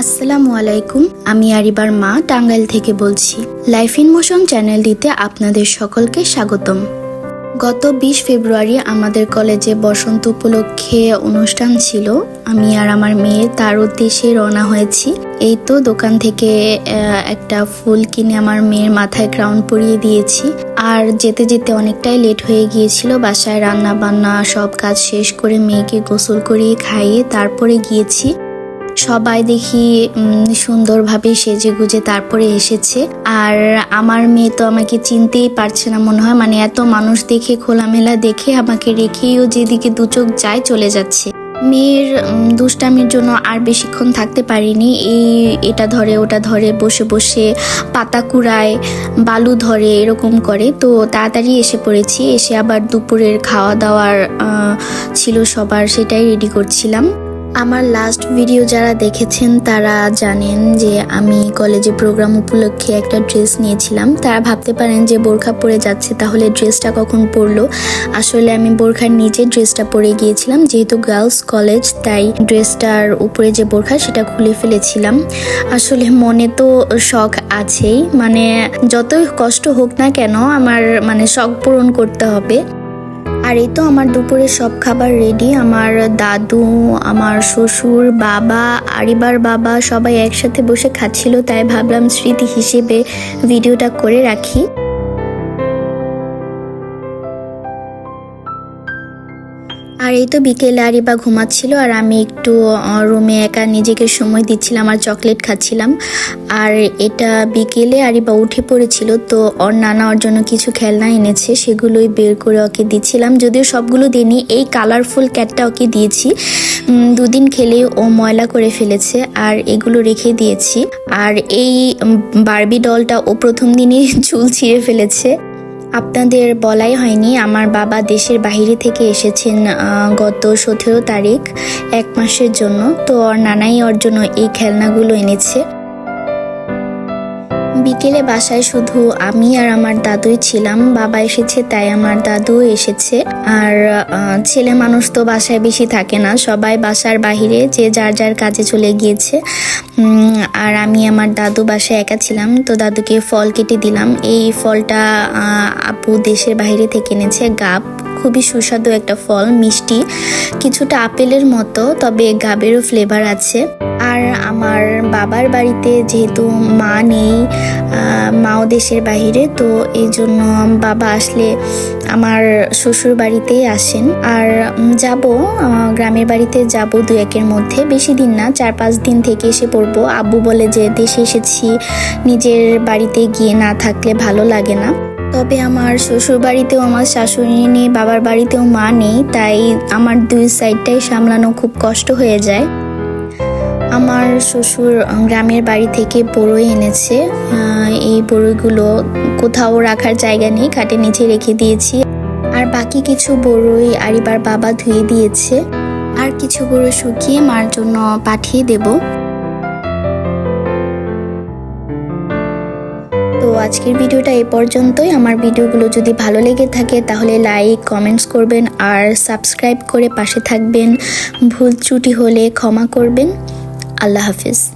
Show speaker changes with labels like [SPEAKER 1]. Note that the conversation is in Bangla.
[SPEAKER 1] আসসালামু আলাইকুম, আমি আরিবার মা টাঙ্গাইল থেকে বলছি। লাইফ ইন মোশন চ্যানেলটিতে আপনাদের সকলকে স্বাগতম। গত বিশ ফেব্রুয়ারি আমাদের কলেজে বসন্ত উপলক্ষে অনুষ্ঠান ছিল। আমি আর আমার মেয়ে তার উদ্দেশ্যে রওনা হয়েছি। এই তো দোকান থেকে একটা ফুল কিনে আমার মেয়ের মাথায় ক্রাউন পরিয়ে দিয়েছি। আর যেতে যেতে অনেকটাই লেট হয়ে গিয়েছিল। বাসায় রান্না বান্না সব কাজ শেষ করে মেয়েকে গোসল করিয়ে খাইয়ে তারপরে গিয়েছি। সবাই দেখি সুন্দরভাবে সেজে গুজে তারপরে এসেছে। আর আমার মেয়ে তো আমাকে চিনতেই পারছে না মনে হয় মানে এত মানুষ দেখে, খোলামেলা দেখে আমাকে রেখেও যেদিকে দু চোখ যায় চলে যাচ্ছে। মেয়ের দুষ্টামির জন্য আর বেশিক্ষণ থাকতে পারিনি। এই, এটা ধরে, ওটা ধরে, বসে বসে পাতা কুড়ায়, বালু ধরে, এরকম করে। তো তাড়াতাড়ি এসে পড়েছি, এসে আবার দুপুরের খাওয়া দাওয়ার ছিল সবার, সেটাই রেডি করছিলাম। আমার লাস্ট ভিডিও যারা দেখেছেন, তারা জানেন যে আমি কলেজে প্রোগ্রাম উপলক্ষে একটা ড্রেস নিয়েছিলাম। তারা ভাবতে পারেন যে বোরখা পরে যাচ্ছে, তাহলে ড্রেসটা কখন পরলো? আসলে আমি বোরখার নিচে ড্রেসটা পরে গিয়েছিলাম, যেহেতু গার্লস কলেজ তাই ড্রেসটার উপরে যে বোরখা, সেটা খুলে ফেলেছিলাম। আসলে মনে তো শখ আছেই মানে যতই কষ্ট হোক না কেন, আমার মানে শখ পূরণ করতে হবে। আর এই তো আমার দুপুরে সব খাবার রেডি আমার দাদু, আমার শ্বশুর, বাবা, আরিবার বাবা সবাই একসাথে বসে খাচ্ছিল, তাই ভাবলাম স্মৃতি হিসেবে ভিডিওটা করে রাখি। আর এই তো বিকেলে আরিবা ঘুমাচ্ছিল আর আমি একটু রুমে একা নিজেকে সময় দিচ্ছিলাম আর চকলেট খাচ্ছিলাম। আর এটা বিকেলে আরিবা উঠে পড়েছিল, তো ওর নানা ওর জন্য কিছু খেলনা এনেছে, সেগুলোই বের করে ওকে দিচ্ছিলাম। যদিও সবগুলো দিনই এই কালারফুল ক্যাটটা ওকে দিয়েছি। দুদিন খেলে ও ময়লা করে ফেলেছে আর এগুলো রেখে দিয়েছি। আর এই বারবি ডলটা ও প্রথম দিনই চুল ছিঁড়ে ফেলেছে। আপনাদের বলাই হয়নি, আমার বাবা দেশের বাইরে থেকে এসেছেন গত সতেরো তারিখ, এক মাসের জন্য। তো ওর নানাই ওর জন্য এই খেলনাগুলো এনেছে। বিকেলে বাসায় শুধু আমি আর আমার দাদুই ছিলাম। বাবা এসেছে, তাই আমার দাদুও এসেছে। আর ছেলে মানুষ তো বাসায় বেশি থাকে না। সবাই বাসার বাহিরে যে যার যার কাজে চলে গিয়েছে। আর আমি আমার দাদু বাসায় একা ছিলাম, তো দাদুকে ফল কেটে দিলাম। এই ফলটা আপু দেশের বাইরে থেকে এনেছে। গাব, খুবই সুস্বাদু একটা ফল, মিষ্টি। কিছুটা আপেলের মতো, তবে গাবেরও ফ্লেভার আছে। আর আমার বাবার বাড়িতে যেহেতু মা নেই মাও দেশের বাইরে তো এই জন্য বাবা আসলে আমার শ্বশুর বাড়িতেই আসেন। আর যাব গ্রামের বাড়িতে যাব দু একের মধ্যে, বেশি দিন না, চার পাঁচ দিন থেকে এসে পড়ব। আব্বু বলে যে, দেশে এসেছি, নিজের বাড়িতে গিয়ে না থাকলে ভালো লাগে না। তবে আমার শ্বশুর বাড়িতেও আমার শাশুড়ি নেই, বাবার বাড়িতেও মা নেই, তাই আমার দুই সাইডটাই সামলানো খুব কষ্ট হয়ে যায়। আমার শ্বশুর গ্রামের বাড়ি থেকে বড়ই এনেছে। এই বড়ইগুলো কোথাও রাখার জায়গা নেই, খাটের নিচে রেখে দিয়েছি। আর বাকি কিছু বড়ই আরিবার বাবা ধুয়ে দিয়েছে। আর কিছু বড়ই শুকিয়ে মার জন্য পাঠিয়ে দেব। তো আজকের ভিডিওটা এ পর্যন্তই। আমার ভিডিওগুলো যদি ভালো লেগে থাকে, তাহলে লাইক, কমেন্টস করবেন আর সাবস্ক্রাইব করে পাশে থাকবেন। ভুল ত্রুটি হলে ক্ষমা করবেন। আল্লাহ হাফিজ।